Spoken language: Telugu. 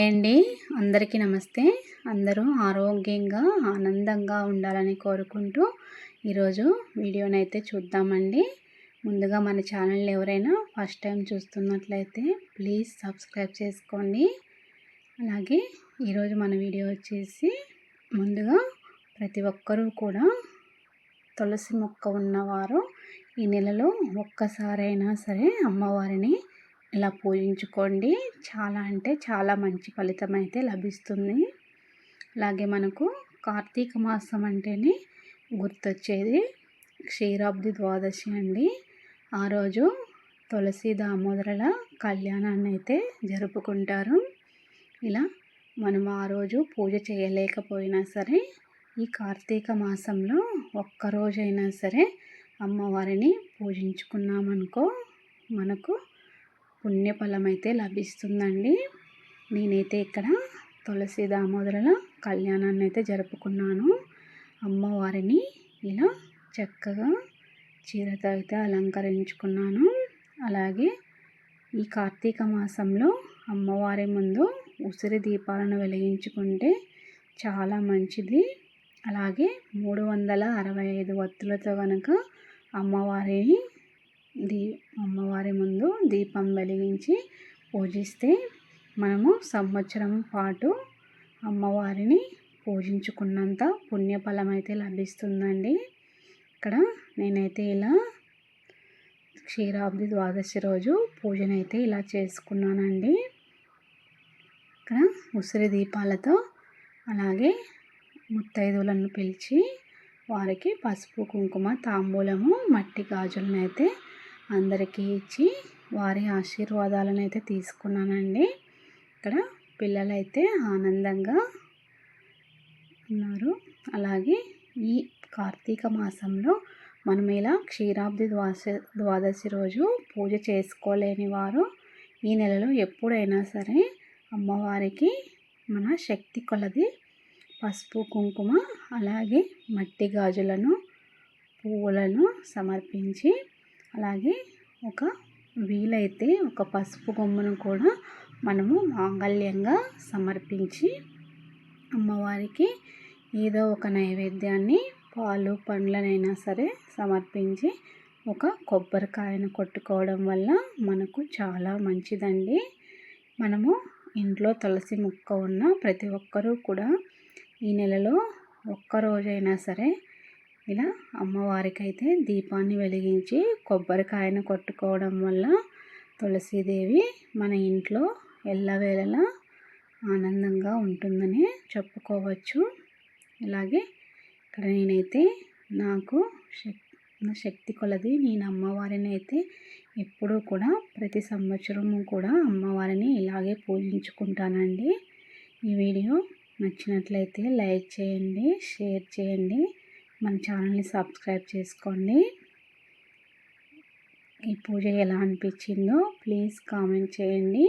అండి. అందరికీ నమస్తే. అందరూ ఆరోగ్యంగా ఆనందంగా ఉండాలని కోరుకుంటూ ఈరోజు వీడియోనైతే చూద్దామండి. ముందుగా మన ఛానల్ ఎవరైనా ఫస్ట్ టైం చూస్తున్నట్లయితే ప్లీజ్ సబ్స్క్రైబ్ చేసుకోండి. అలాగే ఈరోజు మన వీడియో వచ్చేసి ముందుగా ప్రతి ఒక్కరూ కూడా తులసి మొక్క ఉన్నవారు ఈ నెలలో ఒక్కసారైనా సరే అమ్మవారిని ఇలా పూజించుకోండి. చాలా అంటే చాలా మంచి ఫలితం అయితే లభిస్తుంది. అలాగే మనకు కార్తీక మాసం అంటేనే గుర్తొచ్చేది. క్షీరాబ్ది ద్వాదశి అండి. ఆ రోజు తులసి దామోదరుల కళ్యాణాన్ని అయితే జరుపుకుంటారు. ఇలా మనం ఆ రోజు పూజ చేయలేకపోయినా సరే ఈ కార్తీక మాసంలో ఒక్కరోజైనా సరే అమ్మవారిని పూజించుకున్నామనుకో మనకు పుణ్యఫలం అయితే లభిస్తుందండి. నేనైతే ఇక్కడ తులసి దామోదరుల కళ్యాణాన్ని అయితే జరుపుకున్నాను. అమ్మవారిని ఇలా చక్కగా చీరతో అయితే అలంకరించుకున్నాను. అలాగే ఈ కార్తీక మాసంలో అమ్మవారి ముందు ఉసిరి దీపాలను వెలిగించుకుంటే చాలా మంచిది. అలాగే మూడు వందల అరవై ఐదు వత్తులతో కనుక అమ్మవారిని దీ అమ్మవారి దీపం వెలిగించి పూజిస్తే మనము సంవత్సరం పాటు అమ్మవారిని పూజించుకున్నంత పుణ్యఫలం అయితే లభిస్తుందండి. ఇక్కడ నేనైతే ఇలా క్షీరాబ్ది ద్వాదశి రోజు పూజనైతే ఇలా చేసుకున్నానండి. ఇక్కడ ఉసిరి దీపాలతో అలాగే ముత్తైదువులను పిలిచి వారికి పసుపు కుంకుమ తాంబూలము మట్టి గాజులను అయితే అందరికీ ఇచ్చి వారి ఆశీర్వాదాలను అయితే తీసుకున్నానండి. ఇక్కడ పిల్లలైతే ఆనందంగా ఉన్నారు. అలాగే ఈ కార్తీక మాసంలో మనం ఇలా క్షీరాబ్ది ద్వాస ద్వాదశి రోజు పూజ చేసుకోలేని వారు ఈ నెలలో ఎప్పుడైనా సరే అమ్మవారికి మన శక్తి కొలది పసుపు కుంకుమ అలాగే మట్టి గాజులను పువ్వులను సమర్పించి అలాగే ఒక వీలైతే ఒక పసుపు కొమ్మను కూడా మనము మాంగళ్యంగా సమర్పించి అమ్మవారికి ఏదో ఒక నైవేద్యాన్ని పాలు పండ్లనైనా సరే సమర్పించి ఒక కొబ్బరికాయను కొట్టుకోవడం వల్ల మనకు చాలా మంచిదండి. మనము ఇంట్లో తులసి మొక్క ఉన్న ప్రతి ఒక్కరూ కూడా ఈ నెలలో ఒక్కరోజైనా సరే ఇలా అమ్మవారికి అయితే దీపాన్ని వెలిగించి కొబ్బరికాయను కొట్టుకోవడం వల్ల తులసీదేవి మన ఇంట్లో ఎల్లవేళలా ఆనందంగా ఉంటుందని చెప్పుకోవచ్చు. ఇలాగే ఇక్కడ నేనైతే నాకు నా శక్తి కొలది నేను అమ్మవారిని అయితే ఎప్పుడూ కూడా ప్రతి సంవత్సరము కూడా అమ్మవారిని ఇలాగే పూజించుకుంటానండి. ఈ వీడియో నచ్చినట్లయితే లైక్ చేయండి షేర్ చేయండి. మన ఛానల్ని సబ్స్క్రైబ్ చేసుకోండి. ఈ పూజ ఎలా అనిపించిందో ప్లీజ్ కామెంట్ చేయండి.